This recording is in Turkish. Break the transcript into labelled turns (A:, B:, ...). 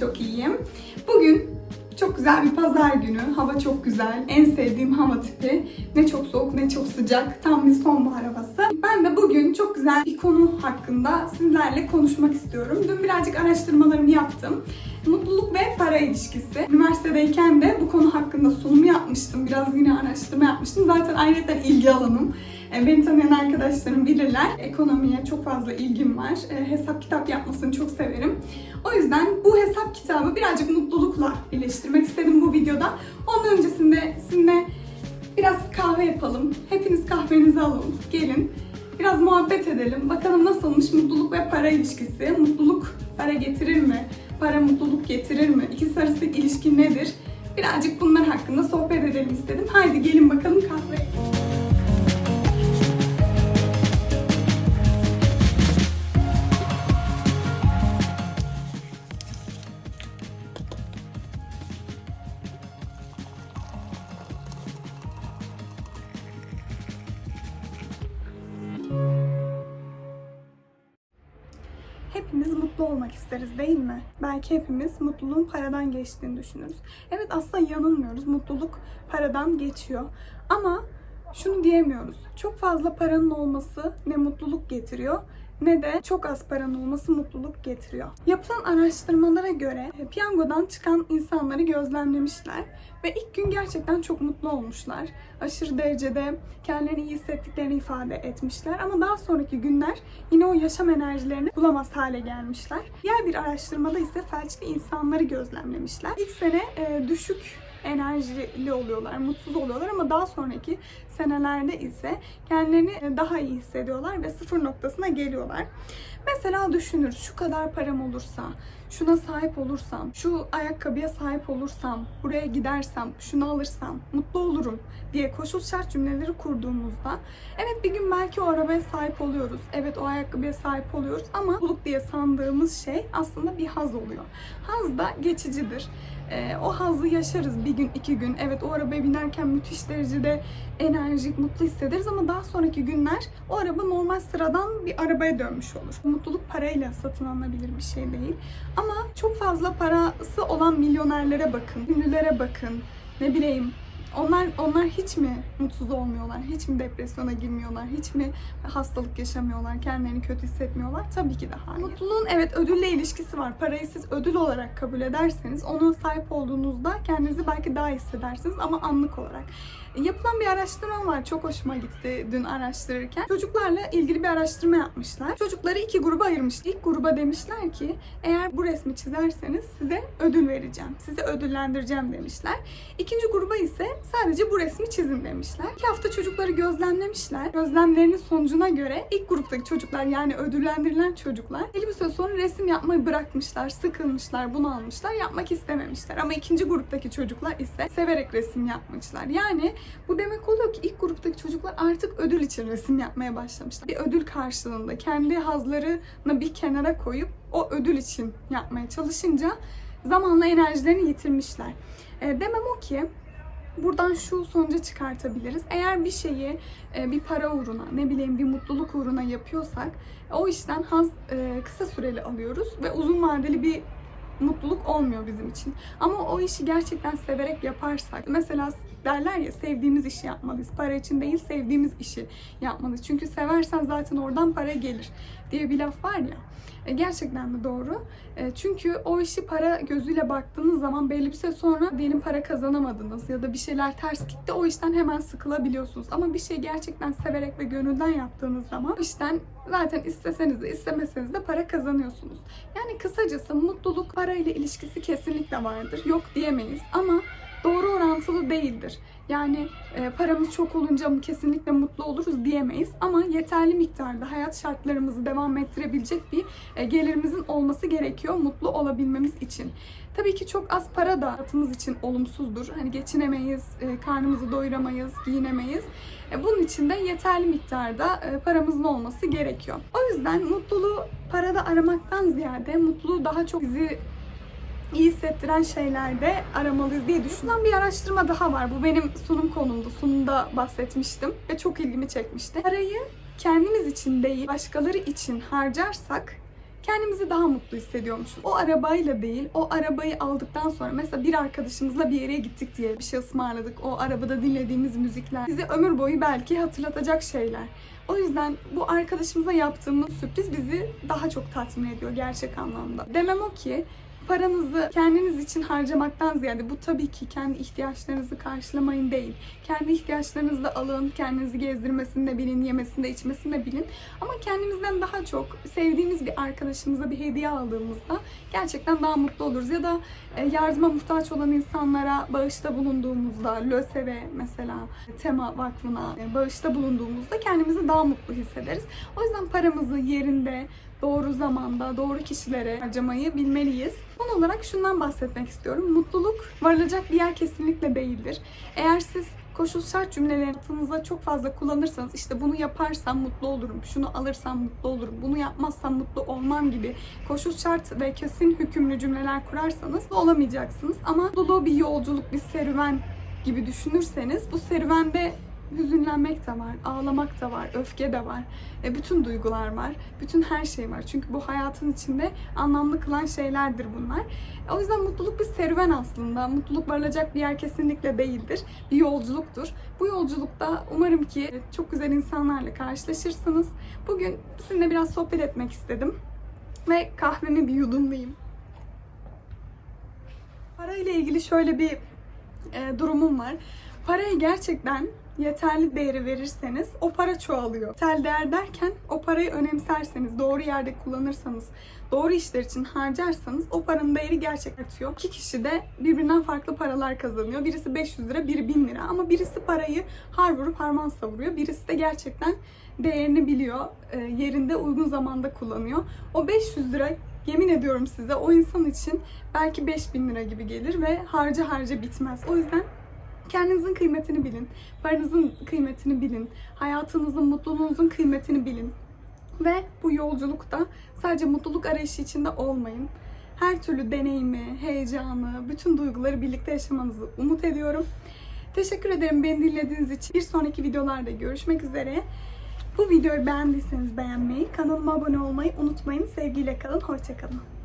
A: çok iyiyim. Bugün çok güzel bir pazar günü. Hava çok güzel. En sevdiğim hava tipi. Ne çok soğuk ne çok sıcak. Tam bir sonbahar havası. Ben de bugün çok güzel bir konu hakkında sizlerle konuşmak istiyorum. Dün birazcık araştırmalarımı yaptım. Mutluluk ve para ilişkisi. Üniversitedeyken de bu konu hakkında sunum yapmıştım. Biraz yine araştırma yapmıştım. Zaten ayrıca ilgi alanım. E, Beni tanıyan arkadaşlarım bilirler. Ekonomiye çok fazla ilgim var. E, Hesap kitap yapmasını çok severim. O yüzden bu hesap kitabı birazcık mutlulukla birleştirmek istedim bu videoda. Onun öncesinde sizinle biraz kahve yapalım. Hepiniz kahvenizi alın. Gelin. Biraz muhabbet edelim. Bakalım nasılmış mutluluk ve para ilişkisi. Mutluluk para getirir mi? Para mutluluk getirir mi? İkisi arasındaki ilişki nedir? Birazcık bunlar hakkında sohbet edelim istedim. Haydi gelin bakalım kahve. Hepimiz mutlu olmak isteriz değil mi? Belki hepimiz mutluluğun paradan geçtiğini düşünürüz. Evet aslında yanılmıyoruz. Mutluluk paradan geçiyor. Ama şunu diyemiyoruz. Çok fazla paranın olması ne mutluluk getiriyor ne de çok az paranın olması mutluluk getiriyor. Yapılan araştırmalara göre e, piyangodan çıkan insanları gözlemlemişler ve ilk gün gerçekten çok mutlu olmuşlar. Aşırı derecede kendilerini iyi hissettiklerini ifade etmişler ama daha sonraki günler yine o yaşam enerjilerini bulamaz hale gelmişler. Diğer bir araştırmada ise felçli insanları gözlemlemişler. İlk sene e, düşük enerjili oluyorlar, mutsuz oluyorlar ama daha sonraki senelerde ise kendilerini daha iyi hissediyorlar ve sıfır noktasına geliyorlar. Mesela düşünür şu kadar param olursa, şuna sahip olursam, şu ayakkabıya sahip olursam, buraya gidersem, şunu alırsam mutlu olurum diye koşul şart cümleleri kurduğumuzda evet bir gün belki o arabaya sahip oluyoruz. Evet o ayakkabıya sahip oluyoruz ama mutluluk diye sandığımız şey aslında bir haz oluyor. Haz da geçicidir. Ee, o hazzı yaşarız bir gün iki gün. Evet o arabaya binerken müthiş derecede enerjik, mutlu hissederiz ama daha sonraki günler o araba normal sıradan bir arabaya dönmüş olur. Mutluluk parayla satın alınabilir bir şey değil. Ama çok fazla parası olan milyonerlere bakın, ünlülere bakın, ne bileyim onlar onlar hiç mi mutsuz olmuyorlar? Hiç mi depresyona girmiyorlar? Hiç mi hastalık yaşamıyorlar? Kendilerini kötü hissetmiyorlar? Tabii ki de hayır. Mutluluğun evet ödülle ilişkisi var. Parayı siz ödül olarak kabul ederseniz ona sahip olduğunuzda kendinizi belki daha hissedersiniz ama anlık olarak. Yapılan bir araştırma var. Çok hoşuma gitti dün araştırırken. Çocuklarla ilgili bir araştırma yapmışlar. Çocukları iki gruba ayırmış. İlk gruba demişler ki eğer bu resmi çizerseniz size ödül vereceğim. Sizi ödüllendireceğim demişler. İkinci gruba ise sadece bu resmi çizin demişler. İki hafta çocukları gözlemlemişler. Gözlemlerinin sonucuna göre ilk gruptaki çocuklar yani ödüllendirilen çocuklar belli bir süre sonra resim yapmayı bırakmışlar, sıkılmışlar, bunu almışlar, yapmak istememişler. Ama ikinci gruptaki çocuklar ise severek resim yapmışlar. Yani bu demek oluyor ki ilk gruptaki çocuklar artık ödül için resim yapmaya başlamışlar. Bir ödül karşılığında kendi hazlarını bir kenara koyup o ödül için yapmaya çalışınca zamanla enerjilerini yitirmişler. E, demem o ki buradan şu sonuca çıkartabiliriz. Eğer bir şeyi e, bir para uğruna, ne bileyim bir mutluluk uğruna yapıyorsak o işten haz e, kısa süreli alıyoruz ve uzun vadeli bir mutluluk olmuyor bizim için. Ama o işi gerçekten severek yaparsak, mesela derler ya sevdiğimiz işi yapmalıyız. Para için değil sevdiğimiz işi yapmalıyız. Çünkü seversen zaten oradan para gelir diye bir laf var ya. E, gerçekten de doğru. E, çünkü o işi para gözüyle baktığınız zaman belli bir süre sonra diyelim para kazanamadınız ya da bir şeyler ters gitti o işten hemen sıkılabiliyorsunuz. Ama bir şey gerçekten severek ve gönülden yaptığınız zaman işten zaten isteseniz de istemeseniz de para kazanıyorsunuz. Yani kısacası mutluluk parayla ilişkisi kesinlikle vardır. Yok diyemeyiz ama doğru orantılı değildir. Yani e, paramız çok olunca kesinlikle mutlu oluruz diyemeyiz ama yeterli miktarda hayat şartlarımızı devam ettirebilecek bir e, gelirimizin olması gerekiyor mutlu olabilmemiz için. Tabii ki çok az para da hayatımız için olumsuzdur. Hani geçinemeyiz, e, karnımızı doyuramayız, giyinemeyiz. E, bunun için de yeterli miktarda e, paramızın olması gerekiyor. O yüzden mutluluğu parada aramaktan ziyade mutluluğu daha çok bizi iyi hissettiren şeylerde aramalıyız diye düşünülen bir araştırma daha var. Bu benim sunum konumdu. Sunumda bahsetmiştim ve çok ilgimi çekmişti. Parayı kendimiz için değil, başkaları için harcarsak kendimizi daha mutlu hissediyormuşuz. O arabayla değil, o arabayı aldıktan sonra mesela bir arkadaşımızla bir yere gittik diye bir şey ısmarladık. O arabada dinlediğimiz müzikler bizi ömür boyu belki hatırlatacak şeyler. O yüzden bu arkadaşımıza yaptığımız sürpriz bizi daha çok tatmin ediyor gerçek anlamda. Demem o ki paranızı kendiniz için harcamaktan ziyade bu tabii ki kendi ihtiyaçlarınızı karşılamayın değil. Kendi ihtiyaçlarınızı da alın, kendinizi gezdirmesini de bilin, yemesini de içmesini de bilin. Ama kendimizden daha çok sevdiğimiz bir arkadaşımıza bir hediye aldığımızda gerçekten daha mutlu oluruz. Ya da e, yardıma muhtaç olan insanlara bağışta bulunduğumuzda, LÖSEV'e mesela Tema Vakfı'na e, bağışta bulunduğumuzda kendimizi daha mutlu hissederiz. O yüzden paramızı yerinde, doğru zamanda, doğru kişilere harcamayı bilmeliyiz. Son olarak şundan bahsetmek istiyorum. Mutluluk varılacak bir yer kesinlikle değildir. Eğer siz koşul şart cümlelerini hayatınızda çok fazla kullanırsanız işte bunu yaparsam mutlu olurum, şunu alırsam mutlu olurum, bunu yapmazsam mutlu olmam gibi koşul şart ve kesin hükümlü cümleler kurarsanız olamayacaksınız. Ama mutluluğu bir yolculuk, bir serüven gibi düşünürseniz bu serüvende hüzünlenmek de var, ağlamak da var, öfke de var. E, bütün duygular var, bütün her şey var. Çünkü bu hayatın içinde anlamlı kılan şeylerdir bunlar. E, o yüzden mutluluk bir serüven aslında. Mutluluk varılacak bir yer kesinlikle değildir. Bir yolculuktur. Bu yolculukta umarım ki çok güzel insanlarla karşılaşırsınız. Bugün sizinle biraz sohbet etmek istedim. Ve kahvemi bir yudumlayayım. Parayla ilgili şöyle bir e, durumum var. Paraya gerçekten yeterli değeri verirseniz o para çoğalıyor. Yeterli değer derken o parayı önemserseniz, doğru yerde kullanırsanız, doğru işler için harcarsanız o paranın değeri gerçekten artıyor. İki kişi de birbirinden farklı paralar kazanıyor. Birisi 500 lira, biri 1000 lira. Ama birisi parayı har vurup harman savuruyor. Birisi de gerçekten değerini biliyor, e, yerinde uygun zamanda kullanıyor. O 500 lira yemin ediyorum size o insan için belki 5000 lira gibi gelir ve harca harca bitmez. O yüzden Kendinizin kıymetini bilin. Paranızın kıymetini bilin. Hayatınızın, mutluluğunuzun kıymetini bilin. Ve bu yolculukta sadece mutluluk arayışı içinde olmayın. Her türlü deneyimi, heyecanı, bütün duyguları birlikte yaşamanızı umut ediyorum. Teşekkür ederim beni dinlediğiniz için. Bir sonraki videolarda görüşmek üzere. Bu videoyu beğendiyseniz beğenmeyi, kanalıma abone olmayı unutmayın. Sevgiyle kalın, hoşçakalın.